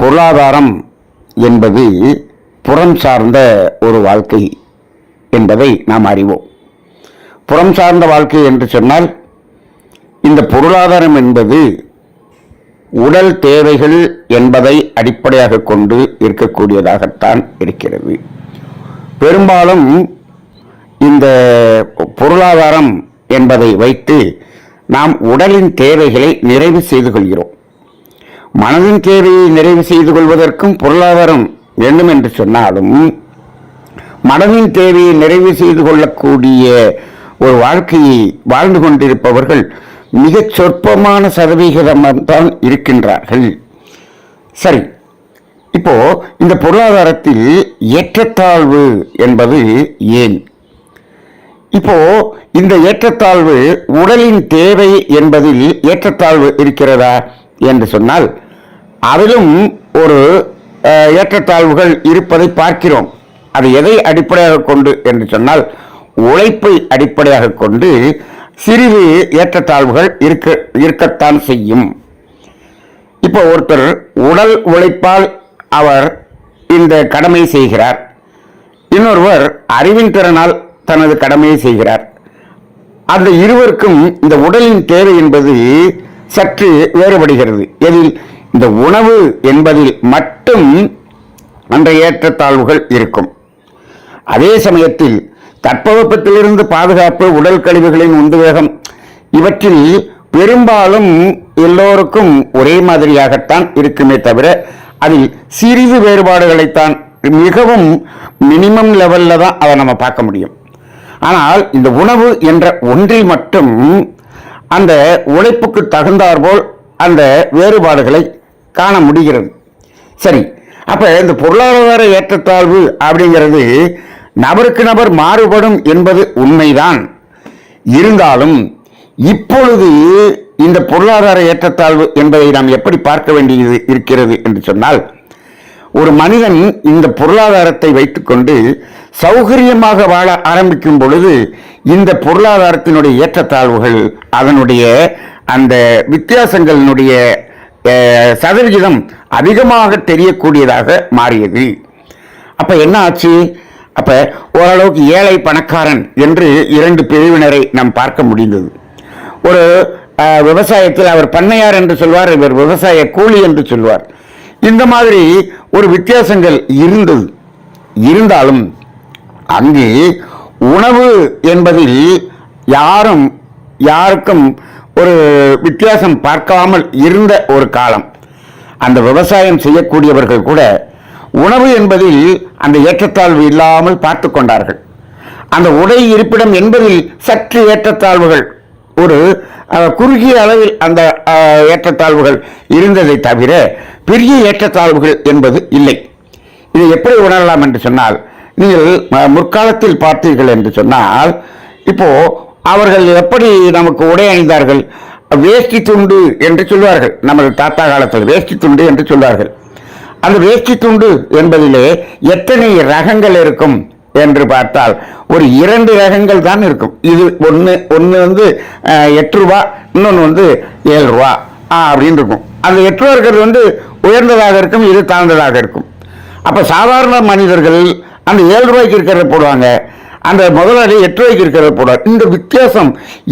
பொருளாதாரம் என்பது புறம் சார்ந்த ஒரு வாழ்க்கை என்பதை நாம் அறிவோம். புறம் சார்ந்த வாழ்க்கை என்று சொன்னால் இந்த பொருளாதாரம் என்பது உடல் தேவைகள் என்பதை அடிப்படையாக கொண்டு இருக்கக்கூடியதாகத்தான் இருக்கிறது. பெரும்பாலும் இந்த பொருளாதாரம் என்பதை வைத்து நாம் உடலின் தேவைகளை நிறைவு செய்து கொள்கிறோம். மனதின் தேவையை நிறைவு செய்து கொள்வதற்கும் பொருளாதாரம் வேண்டும் என்று சொன்னாலும் மனதின் தேவையை நிறைவு செய்து கொள்ளக்கூடிய ஒரு வாழ்க்கையை வாழ்ந்து கொண்டிருப்பவர்கள் மிகச் சொற்பமான சதவிகிதம்தான் இருக்கின்றார்கள். சரி இப்போ இந்த பொருளாதாரத்தில் ஏற்றத்தாழ்வு என்பது ஏன்? இப்போ இந்த ஏற்றத்தாழ்வு உடலின் தேவை என்பதில் ஏற்றத்தாழ்வு இருக்கிறதா? என்று சொன்னால் அதிலும் ஒரு அஹ், ஏற்றத்தாழ்வுகள் இருப்பதை பார்க்கிறோம். அது எதை அடிப்படையாக கொண்டு என்று சொன்னால் உழைப்பை அடிப்படையாக கொண்டு சிறிது ஏற்றத்தாழ்வுகள் இருக்க இருக்கத்தான் செய்யும். இப்போ ஒருத்தர் உடல் உழைப்பால் அவர் இந்த கடமையை செய்கிறார். இன்னொருவர் அறிவின் திறனால் தனது கடமையை செய்கிறார். அந்த இருவருக்கும் இந்த உடலின் தேவை என்பது சற்று வேறுபடுகிறது. எதில் இந்த உணவு என்பதில் மட்டும் அந்த ஏற்றத்தாழ்வுகள் இருக்கும். அதே சமயத்தில் தட்பவெப்பத்திலிருந்து பாதுகாப்பு உடல் கழிவுகளின் உந்துவேகம் இவற்றில் பெரும்பாலும் எல்லோருக்கும் ஒரே மாதிரியாகத்தான் இருக்குமே தவிர அதில் சிறிது வேறுபாடுகளைத்தான் மிகவும் மினிமம் லெவலில் தான் அதை நம்ம பார்க்க முடியும். ஆனால் இந்த உணவு என்ற ஒன்றில் மட்டும் அந்த உழைப்புக்கு தகுந்தாற்போல் அந்த வேறுபாடுகளை காண முடிகிறது. சரி அப்போ இந்த பொருளாதார ஏற்றத்தாழ்வு அப்படிங்கிறது நபருக்கு நபர் மாறுபடும் என்பது உண்மைதான். இருந்தாலும் இப்பொழுது இந்த பொருளாதார ஏற்றத்தாழ்வு என்பதை நாம் எப்படி பார்க்க வேண்டியது இருக்கிறது என்று சொன்னால் ஒரு மனிதன் இந்த பொருளாதாரத்தை வைத்துக்கொண்டு சௌகரியமாக வாழ ஆரம்பிக்கும் பொழுது இந்த பொருளாதாரத்தினுடைய ஏற்றத்தாழ்வுகள் அதனுடைய அந்த வித்தியாசங்களினுடைய சதவிகிதம் அதிகமாக தெரியக்கூடியதாக மாறியது. அப்போ என்ன ஆச்சு? அப்போ ஓரளவுக்கு ஏழை பணக்காரன் என்று இரண்டு பிரிவினரை நாம் பார்க்க முடிந்தது. ஒரு விவசாயத்தில் அவர் பண்ணையார் என்று சொல்வார் இவர் விவசாய கூலி என்று சொல்வார். இந்த மாதிரி ஒரு வித்தியாசங்கள் இருந்தது. இருந்தாலும் அங்கு உணவு என்பதில் யாரும் யாருக்கும் ஒரு வித்தியாசம் பார்க்காமல் இருந்த ஒரு காலம். அந்த விவசாயம் செய்யக்கூடியவர்கள் கூட உணவு என்பதில் அந்த ஏற்றத்தாழ்வு இல்லாமல் பார்த்து கொண்டார்கள். அந்த உடை இருப்பிடம் என்பதில் சற்று ஏற்றத்தாழ்வுகள் ஒரு குறுகிய அளவில் அந்த ஏற்றத்தாழ்வுகள் இருந்ததை தவிர பெரிய ஏற்றத்தாழ்வுகள் என்பது இல்லை. இதை எப்படி உணரலாம் என்று சொன்னால் நீங்கள் முற்காலத்தில் பார்த்தீர்கள் என்று சொன்னால் இப்போ அவர்கள் எப்படி நமக்கு உடை அணிந்தார்கள்? வேஷ்டி துண்டு என்று சொல்வார்கள். நமது தாத்தா காலத்தில் வேஷ்டி துண்டு என்று சொல்வார்கள். அந்த வேஷ்டி துண்டு என்பதிலே எத்தனை ரகங்கள் இருக்கும்? என்று பார்த்தால் ஒரு இரண்டு ரகங்கள் தான் இருக்கும். இது ஒன்று ஒன்று வந்து எட்டு ரூபா இன்னொன்று வந்து ஏழு ரூபா ஆ, அப்படின்னு இருக்கும். அந்த எட்டு ரூபா இருக்கிறது வந்து உயர்ந்ததாக இருக்கும் இது தாழ்ந்ததாக இருக்கும். அப்போ சாதாரண மனிதர்கள் அந்த ஏழு ரூபாய்க்கு இருக்கிறத போடுவாங்க. அந்த முதலாளி எட்டு ரூபாய்க்கு இருக்கிறத போடுவார். இந்த வித்தியாசம்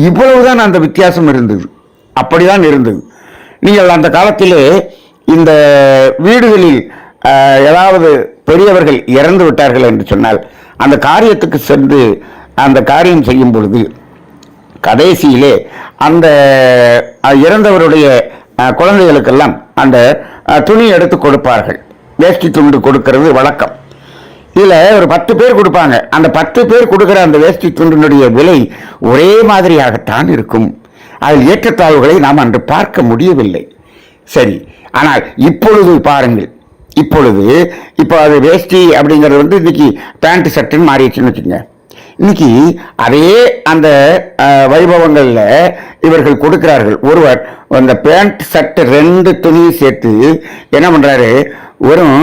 இவ்வளவுதான் அந்த வித்தியாசம் இருந்தது. அப்படிதான் இருந்தது. நீங்கள் அந்த காலத்திலே இந்த வீடுகளில் ஏதாவது பெரியவர்கள் இறந்து விட்டார்கள் என்று சொன்னால் அந்த காரியத்துக்கு சென்று அந்த காரியம் செய்யும் பொழுது கடைசியிலே அந்த இறந்தவருடைய குழந்தைகளுக்கெல்லாம் அந்த துணி எடுத்து கொடுப்பார்கள். வேஷ்டி துண்டு கொடுக்கிறது வழக்கம். இதில் ஒரு பத்து பேர் கொடுப்பாங்க. அந்த பத்து பேர் கொடுக்குற அந்த வேஷ்டி துண்டினுடைய விலை ஒரே மாதிரியாகத்தான் இருக்கும். அதில் ஏற்றத்தாழ்வுகளை நாம் அன்று பார்க்க முடியவில்லை. சரி ஆனால் இப்பொழுது பாருங்கள். இப்பொழுது இப்போ அது வேஷ்டி அப்படிங்கிறது வந்து இன்னைக்கு பேண்ட் சட்டுன்னு மாறிடுச்சுன்னு வச்சுக்கோங்க. இன்னைக்கு அதே அந்த வைபவங்களில் இவர்கள் கொடுக்கிறார்கள். ஒருவர் அந்த பேண்ட் சட்டு ரெண்டு துணியும் சேர்த்து என்ன பண்ணுறாரு வெறும்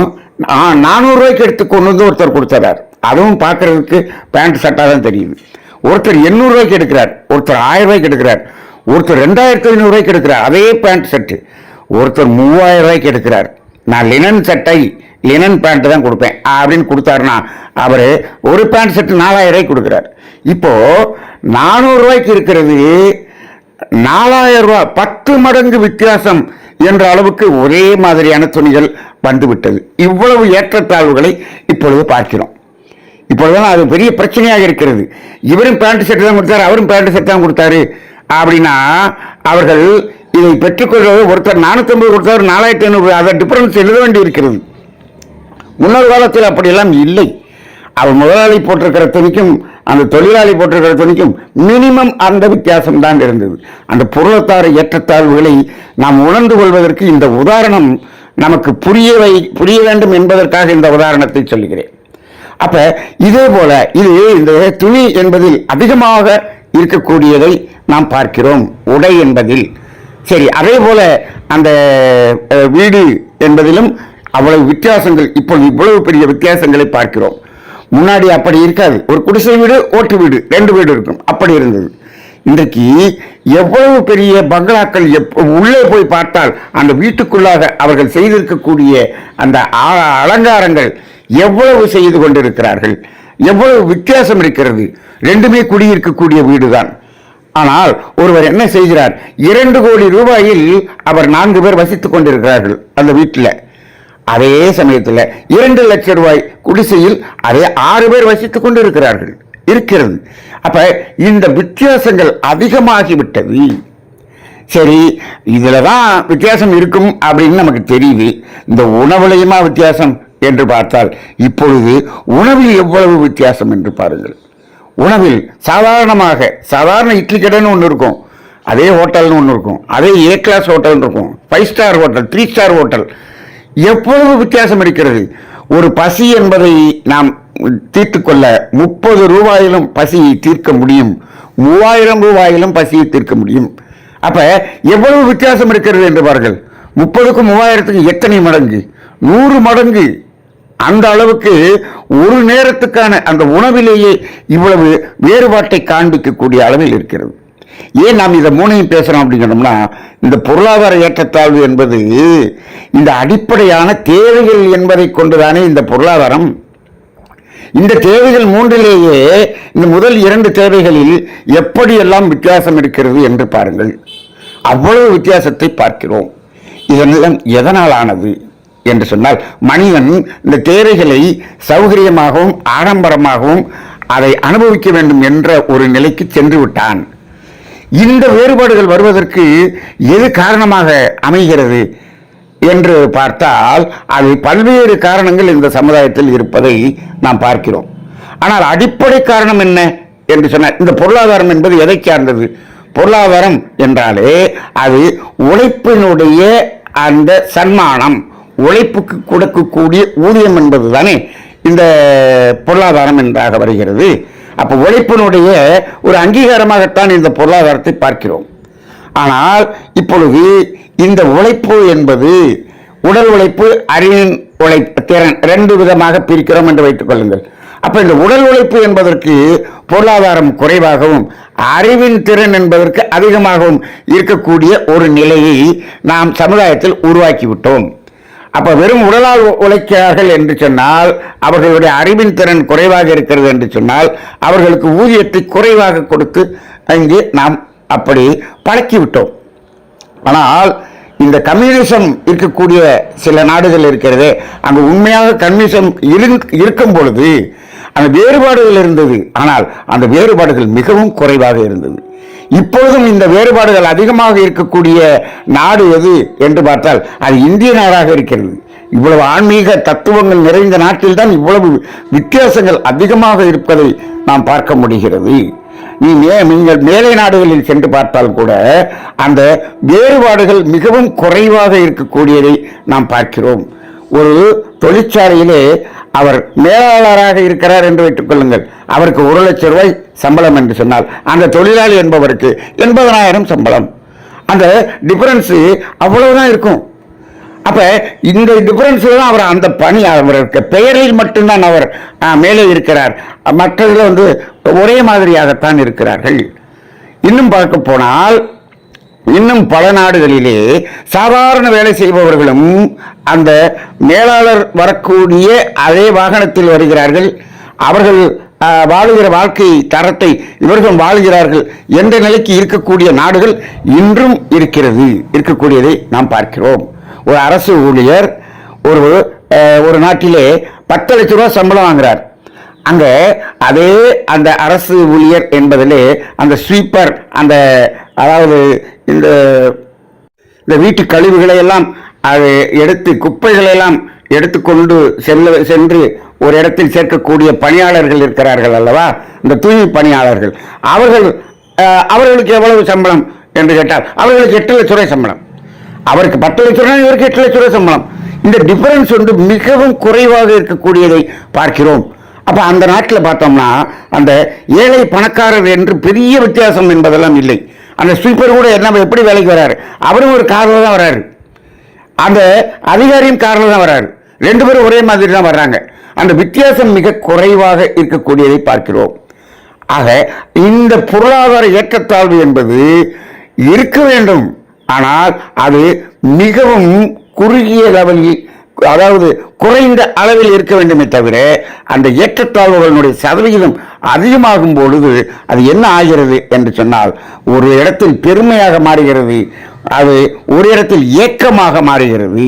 நானூறுரூவாய்க்கு எடுத்து கொண்டு வந்து ஒருத்தர் கொடுத்துறாரு. அதுவும் பார்க்கறதுக்கு பேண்ட் சட்டாக தான் தெரியுது ஒருத்தர் எண்ணூறுரூவாய்க்கு எடுக்கிறார். ஒருத்தர் ஆயிரம் ரூபாய்க்கு எடுக்கிறார். ஒருத்தர் ரெண்டாயிரத்தி ஐநூறுரூவாய்க்கு எடுக்கிறார். அதே பேண்ட் சட்டு ஒருத்தர் மூவாயிரம் ரூபாய்க்கு எடுக்கிறார். நான் லினன் சட்டை லினன் பேண்ட் தான் கொடுப்பேன். அப்படின்னு கொடுத்தாருன்னா அவர் ஒரு பேண்ட் செட்டு நாலாயிரம் ரூபாய்க்கு கொடுக்குறார். இப்போது நானூறுரூவாய்க்கு இருக்கிறது நாலாயிரம் ரூபாய் பத்து மடங்கு வித்தியாசம் என்ற அளவுக்கு ஒரே மாதிரியான துணிகள் வந்துவிட்டது. இவ்வளவு ஏற்றத்தாழ்வுகளை இப்பொழுது பார்க்கிறோம். இப்பொழுதுதான் அது பெரிய பிரச்சனையாக இருக்கிறது. இவரும் பேண்ட் செட்டு தான் கொடுத்தாரு அவரும் பேண்ட் செட் தான் கொடுத்தாரு. அப்படின்னா அவர்கள் இதை பெற்றுக்கொள்வது ஒருத்தர் நானூற்றம்பது ஒருத்தர் நாலாயிரத்தி ஐநூறு அதை டிஃபரன்ஸ் எழுத வேண்டி இருக்கிறது முன்னொரு காலத்தில் அப்படியெல்லாம் இல்லை. அவர் முதலாளி போட்டிருக்கிற துணிக்கும் அந்த தொழிலாளி போட்டிருக்கிற துணிக்கும் மினிமம் அந்த வித்தியாசம் தான் இருந்தது. அந்த பொருளாதார ஏற்றத்தாழ்வுகளை நாம் உணர்ந்து கொள்வதற்கு இந்த உதாரணம் நமக்கு புரிய வை புரிய வேண்டும் என்பதற்காக இந்த உதாரணத்தை சொல்லுகிறேன். அப்போ இதே போல இது இந்த துணி என்பதில் அதிகமாக இருக்கக்கூடியதை நாம் பார்க்கிறோம். உடை என்பதில். சரி அதே போல அந்த வீடு என்பதிலும் அவ்வளவு வித்தியாசங்கள் இப்பொழுது இவ்வளவு பெரிய வித்தியாசங்களை பார்க்கிறோம். முன்னாடி அப்படி இருக்காது. ஒரு குடிசை வீடு ஓட்டு வீடு ரெண்டு வீடு இருக்கும். அப்படி இருந்தது. இன்றைக்கு எவ்வளவு பெரிய பங்களாக்கள் எப் உள்ளே போய் பார்த்தால் அந்த வீட்டுக்குள்ளாக அவர்கள் செய்திருக்கக்கூடிய அந்த அலங்காரங்கள் எவ்வளவு செய்து கொண்டிருக்கிறார்கள். எவ்வளவு வித்தியாசம் இருக்கிறது. ரெண்டுமே குடியிருக்கக்கூடிய வீடுதான். ஆனால் ஒருவர் என்ன செய்கிறார்? இரண்டு கோடி ரூபாயில் அவர் நான்கு பேர் வசித்துக் கொண்டிருக்கிறார்கள் அந்த வீட்டில். அதே சமயத்தில் இரண்டு லட்சம் ரூபாய் குடிசையில் அதே ஆறு பேர் வசித்துக் கொண்டு இருக்கிறார்கள் இருக்கிறது. அப்ப இந்த வித்தியாசங்கள் அதிகமாகிவிட்டது. சரி இதில் தான் வித்தியாசம் இருக்கும் அப்படின்னு நமக்கு தெரியுது. இந்த உணவுலையுமா வித்தியாசம்? என்று பார்த்தால் இப்பொழுது உணவில் எவ்வளவு வித்தியாசம் என்று பாருங்கள். உணவில் சாதாரணமாக சாதாரண இட்லி கடைன்னு ஒன்று இருக்கும். அதே ஹோட்டல்னு ஒன்று இருக்கும். அதே ஏ கிளாஸ் ஹோட்டல்னு இருக்கும். Five star hotel three star hotel. எவ்வளவு வித்தியாசம் இருக்கிறது? ஒரு பசி என்பதை நாம் தீர்த்து கொள்ள முப்பது ரூபாயிலும் பசியை தீர்க்க முடியும். மூவாயிரம் ரூபாயிலும் பசியை தீர்க்க முடியும். அப்போ எவ்வளவு வித்தியாசம் இருக்கிறது என்று பாருங்கள். முப்பதுக்கும் மூவாயிரத்துக்கு எத்தனை மடங்கு? நூறு மடங்கு. அந்த அளவுக்கு ஒரு நேரத்துக்கான அந்த உணவிலேயே இவ்வளவு வேறுபாட்டை காண்பிக்கக்கூடிய அளவில் இருக்கிறது. ஏன் நாம் இதை மூணையும் பேசுறோம் அப்படின்னோம்னா இந்த பொருளாதார ஏற்றத்தாழ்வு என்பது இந்த அடிப்படையான தேவைகள் என்பதை கொண்டுதானே இந்த பொருளாதாரம். இந்த தேவைகள் மூன்றிலேயே இந்த முதல் இரண்டு தேவைகளில் எப்படியெல்லாம் வித்தியாசம் இருக்கிறது என்று பாருங்கள். அவ்வளவு வித்தியாசத்தை பார்க்கிறோம். இதெல்லாம் எதனால் ஆனது? என்று சொன்னால் மனிதன் இந்த தேவைகளை சௌகரியமாகவும் ஆடம்பரமாகவும் அதை அனுபவிக்க வேண்டும் என்ற ஒரு நிலைக்கு சென்று விட்டான். இந்த வேறுபாடுகள் வருவதற்கு எது காரணமாக அமைகிறது என்று பார்த்தால் அது பல்வேறு காரணங்கள் இந்த சமுதாயத்தில் இருப்பதை நாம் பார்க்கிறோம். ஆனால் அடிப்படை காரணம் என்ன என்று சொன்னால் இந்த பொருளாதாரம் என்பது எதை சார்ந்தது? பொருளாதாரம் என்றாலே அது உழைப்பினுடைய அந்த சன்மானம். உழைப்புக்கு கொடுக்கக்கூடிய ஊதியம் என்பது தானே இந்த பொருளாதாரம் என்றாக வருகிறது. அப்போ உழைப்பினுடைய ஒரு அங்கீகாரமாகத்தான் இந்த பொருளாதாரத்தை பார்க்கிறோம். ஆனால் இப்பொழுது இந்த உழைப்பு என்பது உடல் உழைப்பு அறிவின் உழைப்பு திறன் ரெண்டு விதமாக பிரிக்கிறோம் என்று வைத்துக் கொள்ளுங்கள். அப்போ இந்த உடல் உழைப்பு என்பதற்கு பொருளாதாரம் குறைவாகவும் அறிவின் திறன் என்பதற்கு அதிகமாகவும் இருக்கக்கூடிய ஒரு நிலையை நாம் சமுதாயத்தில் உருவாக்கிவிட்டோம். அப்ப வெறும் உடலால் உழைக்கிறார்கள் என்று சொன்னால் அவர்களுடைய அறிவின் திறன் குறைவாக இருக்கிறது என்று சொன்னால் அவர்களுக்கு ஊதியத்தை குறைவாக கொடுத்து அங்கே நாம் அப்படி பழக்கிவிட்டோம். ஆனால் இந்த கம்யூனிசம் இருக்கக்கூடிய சில நாடுகள் இருக்கிறதே அங்கு உண்மையாக கம்யூனிசம் இருக்கும் பொழுது அந்த வேறுபாடுகள் இருந்தது. ஆனால் அந்த வேறுபாடுகள் மிகவும் குறைவாக இருந்தது. இப்பொழுதும் இந்த வேறுபாடுகள் அதிகமாக இருக்கக்கூடிய நாடு எது என்று பார்த்தால் அது இந்திய நாடாக இருக்கிறது. இவ்வளவு ஆன்மீக தத்துவங்கள் நிறைந்த நாட்டில்தான் இவ்வளவு வித்தியாசங்கள் அதிகமாக இருப்பதை நாம் பார்க்க முடிகிறது. நீ மே நீங்கள் மேலை நாடுகளில் சென்று பார்த்தால் கூட அந்த வேறுபாடுகள் மிகவும் குறைவாக இருக்கக்கூடியதை நாம் பார்க்கிறோம். ஒரு தொழிற்சாலையிலே அவர் மேலாளராக இருக்கிறார் என்று வைத்துக் கொள்ளுங்கள். அவருக்கு ஒரு லட்சம் ரூபாய் சம்பளம் என்று சொன்னால் அந்த தொழிலாளி என்பவருக்கு எண்பதனாயிரம் சம்பளம். அந்த டிஃபரன்ஸு அவ்வளவுதான் இருக்கும். அப்போ இந்த டிஃபரன்ஸில் தான் அவர் அந்த பணி அவருக்கு பெயரில் மட்டும்தான் அவர் மேலே இருக்கிறார். மற்றதில் வந்து ஒரே மாதிரியாகத்தான் இருக்கிறார்கள். இன்னும் பார்க்க போனால் இன்னும் பல நாடுகளிலே சாதாரண வேலை செய்பவர்களும் அந்த மேலாளர் வரக்கூடிய அதே வாகனத்தில் வருகிறார்கள். அவர்கள் வாழுகிற வாழ்க்கை தரத்தை இவர்கள் வாழுகிறார்கள் என்ற நிலைக்கு இருக்கக்கூடிய நாடுகள் இன்றும் இருக்கிறது இருக்கக்கூடியதை நாம் பார்க்கிறோம். ஒரு அரசு ஊழியர் ஒரு ஒரு நாட்டிலே பத்து லட்ச ரூபா சம்பளம் வாங்குறார். அங்கே அதே அந்த அரசு ஊழியர் என்பதிலே அந்த ஸ்வீப்பர் அந்த அதாவது இந்த இந்த வீட்டு கழிவுகளை எல்லாம் அது எடுத்து குப்பைகளை எல்லாம் எடுத்துக்கொண்டு செல்ல சென்று ஒரு இடத்தில் சேர்க்கக்கூடிய பணியாளர்கள் இருக்கிறார்கள் அல்லவா? இந்த தூய்மை பணியாளர்கள். அவர்கள் அவர்களுக்கு எவ்வளவு சம்பளம் என்று கேட்டால் அவர்களுக்கு எட்டு லட்ச ரூபாய் சம்பளம். அவருக்கு பத்து லட்ச ரூபாய் இவருக்கு எட்டு லட்ச ரூபாய் சம்பளம். இந்த டிஃபரன்ஸ் வந்து மிகவும் குறைவாக இருக்கக்கூடியதை பார்க்கிறோம். அப்போ அந்த நாட்டில் பார்த்தோம்னா அந்த ஏழை பணக்காரர் என்று பெரிய வித்தியாசம் என்பதெல்லாம் இல்லை. அந்த ஸ்வீப்பர் கூட என்ன எப்படி வேலைக்கு வராரு? அவரும் ஒரு காரில் தான் வராரு. அந்த அதிகாரியும் காரில் தான் வராரு. ரெண்டு பேரும் ஒரே மாதிரி தான் வர்றாங்க. அந்த வித்தியாசம் மிக குறைவாக இருக்கக்கூடியதை பார்க்கிறோம். ஆக இந்த பொருளாதார ஏற்றத்தாழ்வு என்பது இருக்க வேண்டும். ஆனால் அது மிகவும் குறுகிய லெவலில் அதாவது குறைந்த அளவில் இருக்க வேண்டுமே தவிர அந்த ஏற்றத்தாழ்வுகளினுடைய சதவிகிதம் அதிகமாகும் பொழுது அது என்ன ஆகிறது என்று சொன்னால் ஒரு இடத்தில் பெருமையாக மாறுகிறது அது ஒரு இடத்தில் ஏக்கமாக மாறுகிறது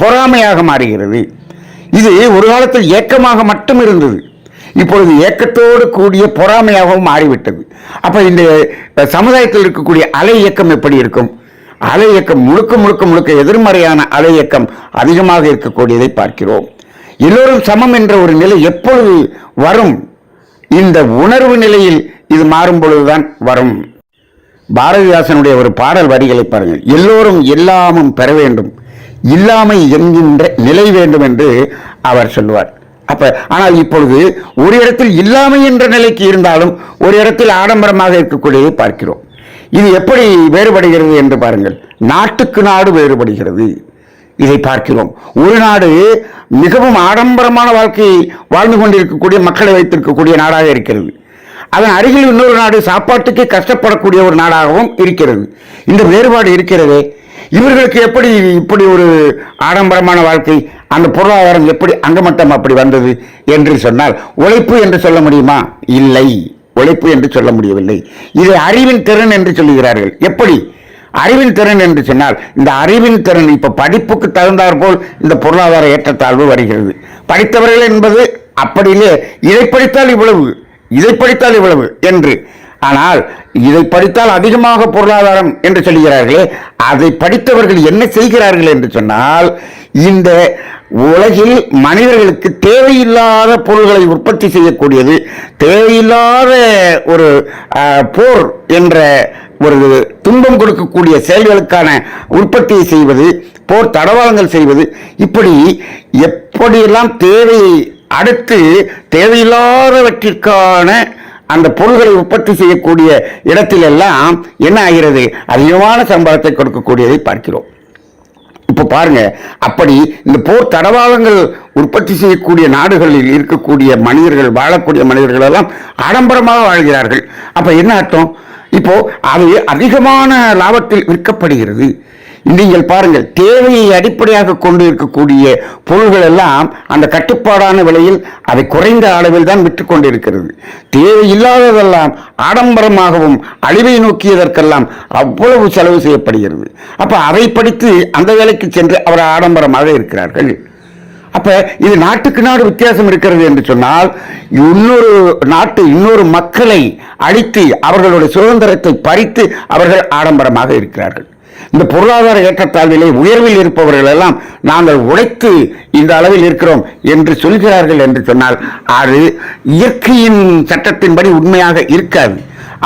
பொறாமையாக மாறுகிறது. இது ஒரு காலத்தில் ஏக்கமாக மட்டும் இருந்தது. இப்பொழுது ஏக்கத்தோடு கூடிய பொறாமையாகவும் மாறிவிட்டது. அப்போ இந்த சமுதாயத்தில் இருக்கக்கூடிய அலை இயக்கம் எப்படி இருக்கும்? அலை இயக்கம் முழுக்க முழுக்க முழுக்க எதிர்மறையான அலை இயக்கம் அதிகமாக இருக்கக்கூடியதை பார்க்கிறோம். எல்லோரும் சமம் என்ற ஒரு நிலை எப்பொழுது வரும்? இந்த உணர்வு நிலையில் இது மாறும் பொழுதுதான் வரும். பாரதிதாசனுடைய ஒரு பாடல் வரிகளை பாருங்கள். எல்லோரும் எல்லாமும் பெற வேண்டும். இல்லாமை என்கின்ற நிலை வேண்டும் என்று அவர் சொல்லுவார். அப்ப ஆனால் இப்பொழுது ஒரு இடத்தில் இல்லாமை என்ற நிலைக்கு இருந்தாலும் ஒரு இடத்தில் ஆடம்பரமாக இருக்கக்கூடியதை பார்க்கிறோம். இது எப்படி வேறுபடுகிறது என்று பாருங்கள். நாட்டுக்கு நாடு வேறுபடுகிறது. இதை பார்க்கிறோம். ஒரு நாடு மிகவும் ஆடம்பரமான வாழ்க்கை வாழ்ந்து கொண்டிருக்கக்கூடிய மக்களை வைத்திருக்கக்கூடிய நாடாக இருக்கிறது. அதன் அருகில் இன்னொரு நாடு சாப்பாட்டுக்கு கஷ்டப்படக்கூடிய ஒரு நாடாகவும் இருக்கிறது. இந்த வேறுபாடு இருக்கிறதே. இவர்களுக்கு எப்படி இப்படி ஒரு ஆடம்பரமான வாழ்க்கை அந்த பொருளாதாரம் எப்படி அங்கமட்டம் அப்படி வந்தது என்று சொன்னால் உழைப்பு என்று சொல்ல முடியுமா? இல்லை. உழைப்பு என்று சொல்ல முடியவில்லை. இதை அறிவின் திறன் என்று சொல்லுகிறார்கள். எப்படி? அறிவின் திறன் என்று சொன்னால் இந்த அறிவின் திறன் இப்போ படிப்புக்கு தகுந்தாற்போல் இந்த பொருளாதார ஏற்றத்தாழ்வு வருகிறது. படித்தவர்கள் என்பது அப்படியே இதை படித்தால் இவ்வளவு இதை படித்தால் இவ்வளவு என்று. ஆனால் இதை படித்தால் அதிகமாக பொருளாதாரம் என்று சொல்கிறார்களே அதை படித்தவர்கள் என்ன செய்கிறார்கள் என்று சொன்னால் இந்த உலகில் மனிதர்களுக்கு தேவையில்லாத பொருள்களை உற்பத்தி செய்யக்கூடியது தேவையில்லாத ஒரு போர் என்ற ஒரு துன்பம் கொடுக்கக்கூடிய செயல்களுக்கான உற்பத்தியை செய்வது போர் தடவாளங்கள் செய்வது இப்படி எப்படியெல்லாம் தேவையை அடுத்து தேவையில்லாதவற்றிற்கான அந்த பொருள்களை உற்பத்தி செய்யக்கூடிய இடத்திலெல்லாம் என்ன ஆகிறது? அதிகமான சம்பளத்தை கொடுக்கக்கூடியதை பார்க்கிறோம். இப்போ பாருங்க அப்படி இந்த போர் தடவாளங்கள் உற்பத்தி செய்யக்கூடிய நாடுகளில் இருக்கக்கூடிய மனிதர்கள் வாழக்கூடிய மனிதர்கள் எல்லாம் ஆடம்பரமாக வாழ்கிறார்கள். அப்போ என்ன அர்த்தம்? இப்போ அது அதிகமான லாபத்தில் விற்கப்படுகிறது. நீங்கள் பாருங்கள் தேவையை அடிப்படையாக கொண்டு இருக்கக்கூடிய பொருள்கள் எல்லாம் அந்த கட்டுப்பாடான விலையில் அதை குறைந்த அளவில் தான் விற்று கொண்டிருக்கிறது. தேவையில்லாததெல்லாம் ஆடம்பரமாகவும் அழிவை நோக்கியதற்கெல்லாம் அவ்வளவு செலவு செய்யப்படுகிறது. அப்போ அதை படித்து அந்த வேலைக்கு சென்று அவர் ஆடம்பரமாக இருக்கிறார்கள். அப்போ இது நாட்டுக்கு நாடு வித்தியாசம் இருக்கிறது என்று சொன்னால் இன்னொரு நாட்டு இன்னொரு மக்களை அழித்து அவர்களுடைய சுதந்திரத்தை பறித்து அவர்கள் ஆடம்பரமாக இருக்கிறார்கள். இந்த பொருளாதார ஏற்றத்தாழ்விலே உயர்வில் இருப்பவர்கள் எல்லாம் நாங்கள் உழைத்து இந்த அளவில் இருக்கிறோம் என்று சொல்கிறார்கள் என்று சொன்னால் அது இயற்கையின் சட்டத்தின்படி உண்மையாக இருக்காது.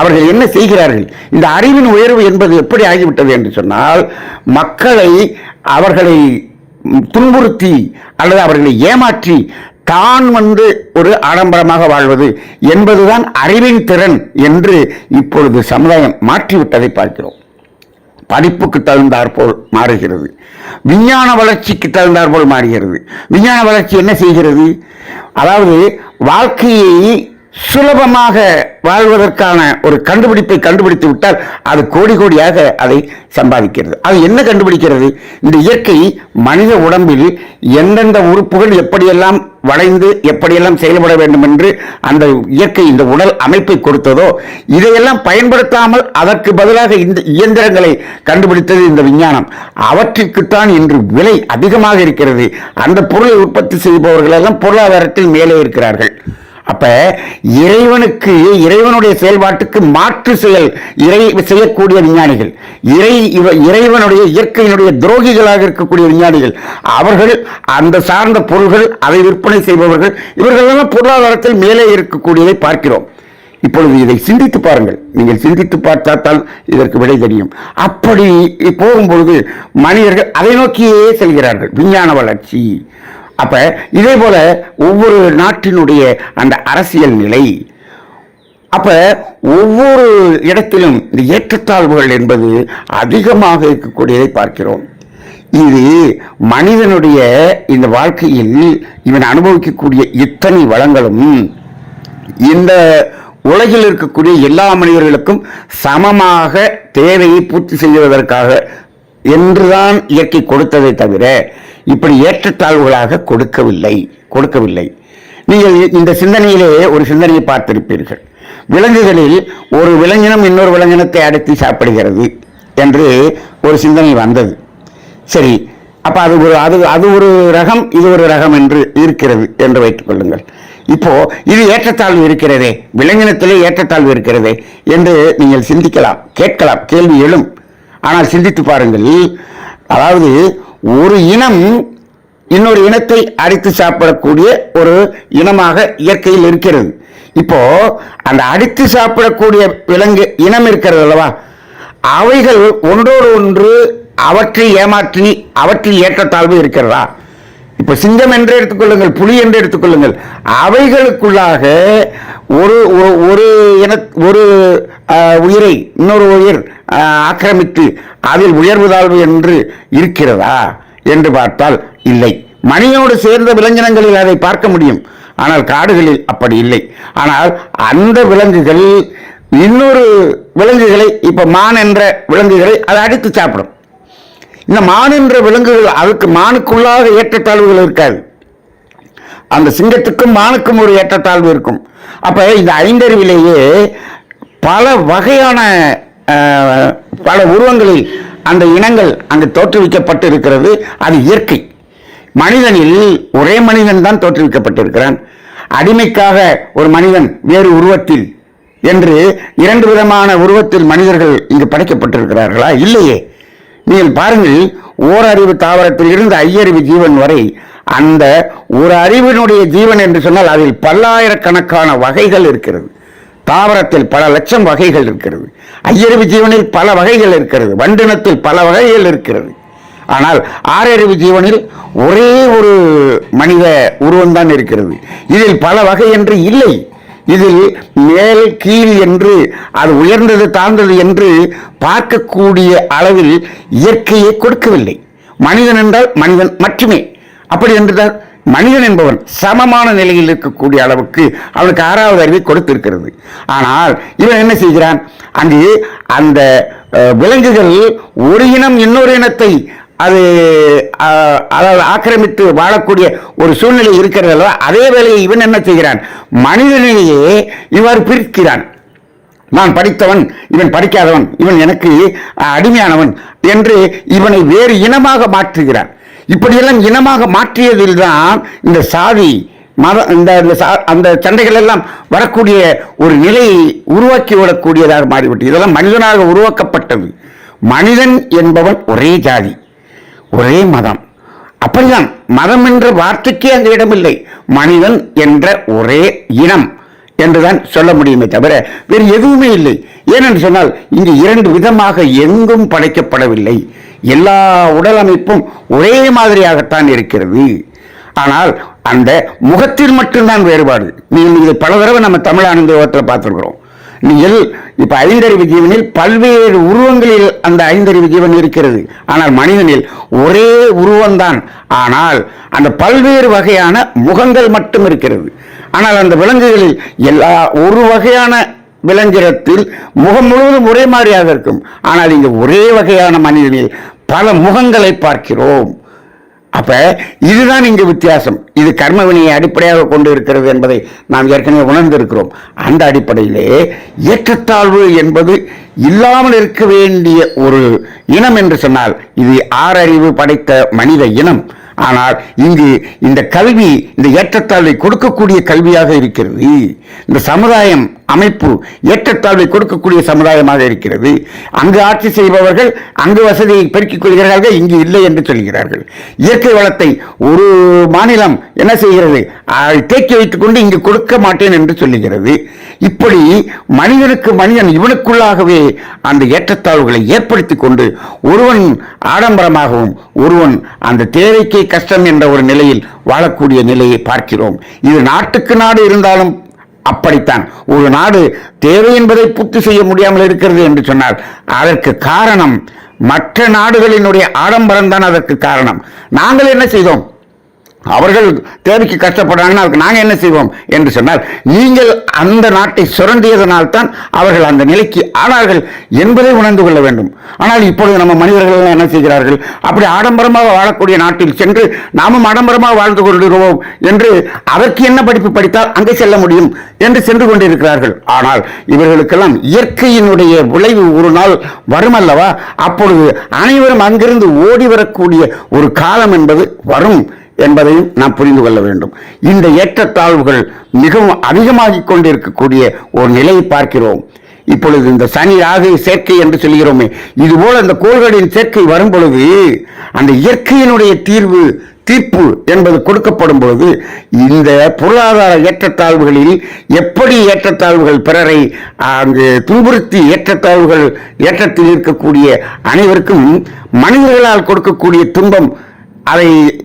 அவர்கள் என்ன செய்கிறார்கள்? இந்த அறிவின் உயர்வு என்பது எப்படி ஆகிவிட்டது என்று சொன்னால் மக்களை அவர்களை துன்புறுத்தி அல்லது அவர்களை ஏமாற்றி தான் வந்து ஒரு ஆடம்பரமாக வாழ்வது என்பதுதான் அறிவின் திறன் என்று இப்பொழுது சமுதாயம் மாற்றிவிட்டதை பார்க்கிறோம். படிப்புக்கு தகுந்தாற்போல் மாறுகிறது. விஞ்ஞான வளர்ச்சிக்கு தகுந்தாற்போல் மாறுகிறது. விஞ்ஞான வளர்ச்சி என்ன செய்கிறது? அதாவது வாழ்க்கையை சுலபமாக வாழ்வதற்கான ஒரு கண்டுபிடிப்பை கண்டுபிடித்து விட்டால் அது கோடி கோடியாக அதை சம்பாதிக்கிறது. அது என்ன கண்டுபிடிக்கிறது? இந்த இயற்கை மனித உடம்பில் எந்தெந்த உறுப்புகள் எப்படியெல்லாம் வளைந்து எப்படியெல்லாம் செயல்பட வேண்டும் என்று அந்த இயற்கை இந்த உடல் அமைப்பை கொடுத்ததோ இதையெல்லாம் பயன்படுத்தாமல் அதற்கு பதிலாக இந்த இயந்திரங்களை கண்டுபிடித்தது இந்த விஞ்ஞானம். அவற்றிற்குத்தான் இன்று விலை அதிகமாக இருக்கிறது. அந்த பொருளை உற்பத்தி செய்பவர்கள் எல்லாம் பொருளாதாரத்தில் மேலே இருக்கிறார்கள். அப்ப இறைவனுக்கு இறைவனுடைய செயல்பாட்டுக்கு மாற்று செயல் இறை செய்யக்கூடிய விஞ்ஞானிகள் இறை இவ- இறைவனுடைய இயற்கையினுடைய துரோகிகளாக இருக்கக்கூடிய விஞ்ஞானிகள் அவர்கள் அந்த சார்ந்த பொருள்கள் அதை விற்பனை செய்பவர்கள் இவர்களெல்லாம் பொருளாதாரத்தில் மேலே இருக்கக்கூடியதை பார்க்கிறோம். இப்பொழுது இதை சிந்தித்து பாருங்கள். நீங்கள் சிந்தித்து பார்த்தால் இதற்கு விடை தெரியும். அப்படி போகும்பொழுது மனிதர்கள் அதை நோக்கியே செல்கிறார்கள். விஞ்ஞான வளர்ச்சி. அப்போ இதே போல ஒவ்வொரு நாட்டினுடைய அந்த அரசியல் நிலை. அப்போ ஒவ்வொரு இடத்திலும் இந்த ஏற்றத்தாழ்வுகள் என்பது அதிகமாக இருக்கக்கூடியதை பார்க்கிறோம். இது மனிதனுடைய இந்த வாழ்க்கையில் இவன் அனுபவிக்கக்கூடிய இத்தனை வளங்களும் இந்த உலகில் இருக்கக்கூடிய எல்லா மனிதர்களுக்கும் சமமாக தேவையை பூர்த்தி செய்வதற்காக என்றுதான் இயற்கை கொடுத்ததை தவிர இப்படி ஏற்றத்தாழ்வுகளாக கொடுக்கவில்லை கொடுக்கவில்லை. நீங்கள் இந்த சிந்தனையிலே ஒரு சிந்தனையை பார்த்திருப்பீர்கள். விலங்குகளில் ஒரு விலங்கினம் இன்னொரு விலங்கினத்தை அடக்கி சாப்பிடுகிறது என்று ஒரு சிந்தனை வந்தது. சரி அப்போ அது ஒரு அது அது ஒரு ரகம் இது ஒரு ரகம் என்று இருக்கிறது என்று வைத்துக் கொள்ளுங்கள். இப்போ இது ஏற்றத்தாழ்வு இருக்கிறதே விலங்கினத்திலே ஏற்றத்தாழ்வு இருக்கிறதே என்று நீங்கள் சிந்திக்கலாம் கேட்கலாம் கேள்வி எழும். ஆனால் சிந்தித்து பாருங்கள் அதாவது ஒரு இனம் இன்னொரு இனத்தை அடித்து சாப்பிடக்கூடிய ஒரு இனமாக இயற்கையில் இருக்கிறது. இப்போ அந்த அடித்து சாப்பிடக்கூடிய விலங்கு இனம் இருக்கிறது அல்லவா? அவைகள் ஒன்றோடு ஒன்று அவற்றை ஏமாற்றி அவற்றில் ஏற்றத்தாழ்வு இருக்கிறதா? இப்ப சிங்கம் என்று எடுத்துக்கொள்ளுங்கள் புலி என்று எடுத்துக்கொள்ளுங்கள். அவைகளுக்குள்ளாக ஒரு ஒரு- ஒரு இன ஒரு உயிரை இன்னொரு உயிர் ஆக்கிரமித்து அதில் உயர்வு தாழ்வு என்று இருக்கிறதா என்று பார்த்தால் இல்லை. மணியோடு சேர்ந்த விலங்கினங்களில் அதை பார்க்க முடியும். ஆனால் காடுகளில் அப்படி இல்லை. ஆனால் அந்த விலங்குகள் இன்னொரு விலங்குகளை இப்ப மான் என்ற விலங்குகளை அதை அடித்து சாப்பிடும். இந்த மான் என்ற விலங்குகள் அதுக்கு மானுக்குள்ளாக ஏற்றத்தாழ்வுகள் இருக்காது. அந்த சிங்கத்துக்கும் மானுக்கும் ஒரு ஏற்றத்தாழ்வு இருக்கும். அப்போ இந்த ஐந்தறிவிலேயே பல வகையான பல உருவங்களில் அந்த இனங்கள் அங்கு தோற்றுவிக்கப்பட்டு இருக்கிறது அது இயற்கை. மனிதனில் ஒரே மனிதன் தான் தோற்றுவிக்கப்பட்டிருக்கிறான். அடிமைக்காக ஒரு மனிதன் வேறு உருவத்தில் என்று இரண்டு விதமான உருவத்தில் மனிதர்கள் இங்கு படைக்கப்பட்டிருக்கிறார்களா? இல்லையே. நீங்கள் பாருங்கள் ஓரறிவு தாவரத்தில் இருந்து ஐயறிவு ஜீவன் வரை அந்த ஒரு அறிவினுடைய ஜீவன் என்று சொன்னால் அதில் பல்லாயிரக்கணக்கான வகைகள் இருக்கிறது. தாவரத்தில் பல லட்சம் வகைகள் இருக்கிறது. ஐயறிவு ஜீவனில் பல வகைகள் இருக்கிறது. வண்டினத்தில் பல வகைகள் இருக்கிறது. ஆனால் ஆறறிவு ஜீவனில் ஒரே ஒரு மனித உருவம்தான் இருக்கிறது. இதில் பல வகை என்று இல்லை. இதில் மேல் கீழ் என்று அது உயர்ந்தது தாழ்ந்தது என்று பார்க்கக்கூடிய அளவில் இயற்கையை கொடுக்கவில்லை. மனிதன் என்றால் மனிதன் மட்டுமே. அப்படி என்றுதான் மனிதன் என்பவன் சமமான நிலையில் இருக்கக்கூடிய அளவுக்கு அவனுக்கு ஆறாவது அறிவை கொடுத்திருக்கிறது. ஆனால் இவன் என்ன செய்கிறான்? அங்கு அந்த அஹ், விலங்குகள் ஒரு இனம் இன்னொரு இனத்தை அது அதாவது ஆக்கிரமித்து வாழக்கூடிய ஒரு சூழ்நிலை இருக்கிறது அதே வேலையை இவன் என்ன செய்கிறான்? மனிதனையே இவ்வாறு பிரிக்கிறான். நான் படித்தவன் இவன் படிக்காதவன் இவன் எனக்கு அடிமையானவன் என்று இவனை வேறு இனமாக மாற்றுகிறான். இப்படியெல்லாம் இனமாக மாற்றியதில் தான் இந்த சாதி மத இந்த சா- அந்த சண்டைகள் எல்லாம் வரக்கூடிய ஒரு நிலையை உருவாக்கி விடக்கூடியதாக மாறிவிட்டது. இதெல்லாம் மனிதனாக உருவாக்கப்பட்டது. மனிதன் என்பவன் ஒரே ஜாதி. ஒரே மதம். அப்படிதான் மதம் என்ற வார்த்தைக்கே அந்த இடமில்லை மனிதன் என்ற ஒரே இனம் என்றுதான் சொல்ல முடியுமே தவிர வேறு எதுவுமே இல்லை. ஏனென்று சொன்னால் இங்கு இரண்டு விதமாக எங்கும் படைக்கப்படவில்லை. எல்லா உடல் அமைப்பும் ஒரே மாதிரியாகத்தான் இருக்கிறது. ஆனால் அந்த முகத்தில் மட்டும்தான் வேறுபாடு. நீங்கள் இது பல தடவை நம்ம தமிழ் ஆனந்த யோகத்தில் பார்த்துருக்கிறோம். நீங்கள் இப்ப ஐந்தறிவு ஜீவனில் பல்வேறு உருவங்களில் அந்த ஐந்தறிவு ஜீவன் இருக்கிறது. ஆனால் மனிதனில் ஒரே உருவம்தான். ஆனால் அந்த பல்வேறு வகையான முகங்கள் மட்டும் இருக்கிறது. ஆனால் அந்த விலங்குகளில் எல்லா ஒரு வகையான விலங்கிடத்தில் முகம் முழுவதும் ஒரே மாதிரியாக இருக்கும். ஆனால் இங்கு ஒரே வகையான மனிதனில் பல முகங்களை பார்க்கிறோம். அப்ப இதுதான் இங்கு வித்தியாசம். இது கர்மவினையை அடிப்படையாக கொண்டு இருக்கிறது என்பதை நாம் ஏற்கனவே உணர்ந்திருக்கிறோம். அந்த அடிப்படையிலே ஏற்றத்தாழ்வு என்பது இல்லாமல் இருக்க வேண்டிய ஒரு இனம் என்று சொன்னால் இது ஆறறிவு படைத்த மனித இனம். ஆனால் இங்கு இந்த கல்வி இந்த ஏற்றத்தாழ்வை கொடுக்கக்கூடிய கல்வியாக இருக்கிறது. இந்த சமுதாயம் அமைப்பு ஏற்றத்தாழ்வை கொடுக்கக்கூடிய சமுதாயமாக இருக்கிறது. அங்கு ஆட்சி செய்பவர்கள் அங்கு வசதியை பெருக்கிக் கொள்கிறார்கள் இங்கு இல்லை என்று சொல்கிறார்கள். இயற்கை வளத்தை ஒரு மாநிலம் என்ன செய்கிறது? அதை தேக்கி வைத்துக் கொண்டு இங்கு கொடுக்க மாட்டேன் என்று சொல்லுகிறது. இப்படி மனிதனுக்கு மனிதன் இவனுக்குள்ளாகவே அந்த ஏற்றத்தாழ்வுகளை ஏற்படுத்தி கொண்டு ஒருவன் ஆடம்பரமாகவும் ஒருவன் அந்த தேவைக்கே கஷ்டம் என்ற ஒரு நிலையில் வாழக்கூடிய நிலையை பார்க்கிறோம். இது நாட்டுக்கு நாடு இருந்தாலும் அப்படித்தான். ஒரு நாடு தேவை என்பதை பூர்த்தி செய்ய முடியாமல் இருக்கிறது என்று சொன்னால் அதற்கு காரணம் மற்ற நாடுகளினுடைய ஆடம்பரம் தான் அதற்கு காரணம். நாங்கள் என்ன செய்தோம்? அவர்கள் தேவைக்கு கஷ்டப்படுறாங்கன்னா அதுக்கு நாங்கள் என்ன செய்வோம் என்று சொன்னால் நீங்கள் அந்த நாட்டை சுரண்டியதனால் தான் அவர்கள் அந்த நிலைக்கு ஆனார்கள் என்பதை உணர்ந்து கொள்ள வேண்டும். ஆனால் இப்பொழுது நம்ம மனிதர்கள் எல்லாம் என்ன செய்கிறார்கள்? அப்படி ஆடம்பரமாக வாழக்கூடிய நாட்டில் சென்று நாமும் ஆடம்பரமாக வாழ்ந்து கொண்டிருவோம் என்று அதற்கு என்ன படிப்பு படித்தால் அங்கே செல்ல முடியும் என்று சென்று கொண்டிருக்கிறார்கள். ஆனால் இவர்களுக்கெல்லாம் இயற்கையினுடைய விளைவு ஒரு நாள் வரும் அல்லவா? அப்பொழுது அனைவரும் அங்கிருந்து ஓடி வரக்கூடிய ஒரு காலம் என்பது வரும். என்பதையும் நாம் புரிந்து கொள்ள வேண்டும். இந்த ஏற்றத்தாழ்வுகள் மிகவும் அதிகமாகிக் கொண்டிருக்கக்கூடிய ஒரு நிலையை பார்க்கிறோம். இப்பொழுது இந்த சனி ராகு சேர்க்கை என்று சொல்கிறோமே இதுபோல் இந்த கோள்களின் சேர்க்கை வரும் பொழுது அந்த இயற்கையினுடைய தீர்வு தீர்ப்பு என்பது கொடுக்கப்படும் பொழுது இந்த பொருளாதார ஏற்றத்தாழ்வுகளில் எப்படி ஏற்றத்தாழ்வுகள் பிறரை அங்கு துன்புறுத்தி ஏற்றத்தாழ்வுகள் ஏற்றத்தில் இருக்கக்கூடிய அனைவருக்கும் மனிதர்களால் கொடுக்கக்கூடிய துன்பம் அதை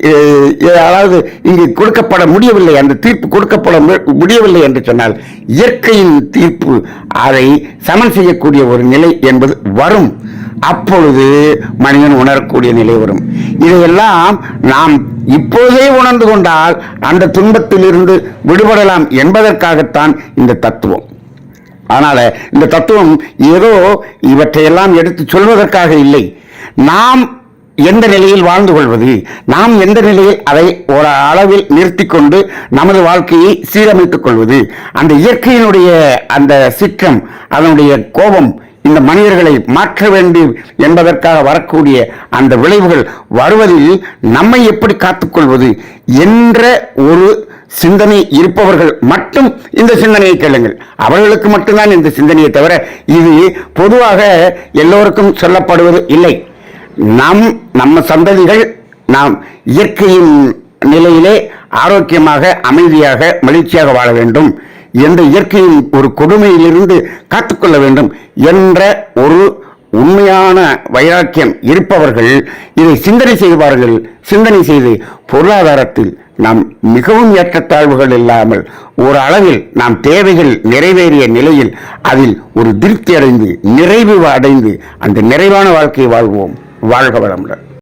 அதாவது இங்கு கொடுக்கப்பட முடியவில்லை அந்த தீர்ப்பு கொடுக்கப்பட மு- முடியவில்லை என்று சொன்னால் இயற்கையின் தீர்ப்பு அதை சமன் செய்யக்கூடிய ஒரு நிலை என்பது வரும். அப்பொழுது மனிதன் உணரக்கூடிய நிலை வரும். இதையெல்லாம் நாம் இப்போதே உணர்ந்து கொண்டால் அந்த துன்பத்திலிருந்து விடுபடலாம் என்பதற்காகத்தான் இந்த தத்துவம். அதனால் இந்த தத்துவம் ஏதோ இவற்றையெல்லாம் எடுத்து சொல்வதற்காக இல்லை. நாம் எந்த நிலையில் வாழ்ந்து கொள்வது? நாம் எந்த நிலையில் அதை ஒரு அளவில் நிறுத்தி கொண்டு நமது வாழ்க்கையை சீரமைத்துக் கொள்வது? அந்த இயற்கையினுடைய அந்த சிற்றம் அதனுடைய கோபம் இந்த மனிதர்களை மாற்ற வேண்டும் என்பதற்காக வரக்கூடிய அந்த விளைவுகள் வருவதில் நம்மை எப்படி காத்துக்கொள்வது என்ற ஒரு சிந்தனை இருப்பவர்கள் மட்டும் இந்த சிந்தனையை கேளுங்கள். அவர்களுக்கு மட்டும்தான் இந்த சிந்தனையை தவிர இது பொதுவாக எல்லோருக்கும் சொல்லப்படுவது இல்லை. நம் நம்ம சந்ததிகள் நாம் இயற்கையின் நிலையிலே ஆரோக்கியமாக அமைதியாக மகிழ்ச்சியாக வாழ வேண்டும் என்ற இயற்கையின் ஒரு கொடுமையிலிருந்து காத்துக்கொள்ள வேண்டும் என்ற ஒரு உண்மையான வைராக்கியம் இருப்பவர்கள் இதை சிந்தனை செய்வார்கள். சிந்தனை செய்து பொருளாதாரத்தில் நாம் மிகவும் ஏற்றத்தாழ்வுகள் இல்லாமல் ஒரு அளவில் நாம் தேவைகள் நிறைவேறிய நிலையில் அதில் ஒரு திருப்தி அடைந்து நிறைவு அடைந்து அந்த நிறைவான வாழ்க்கையை வாழ்வோம். வாழ்க வளமுடன்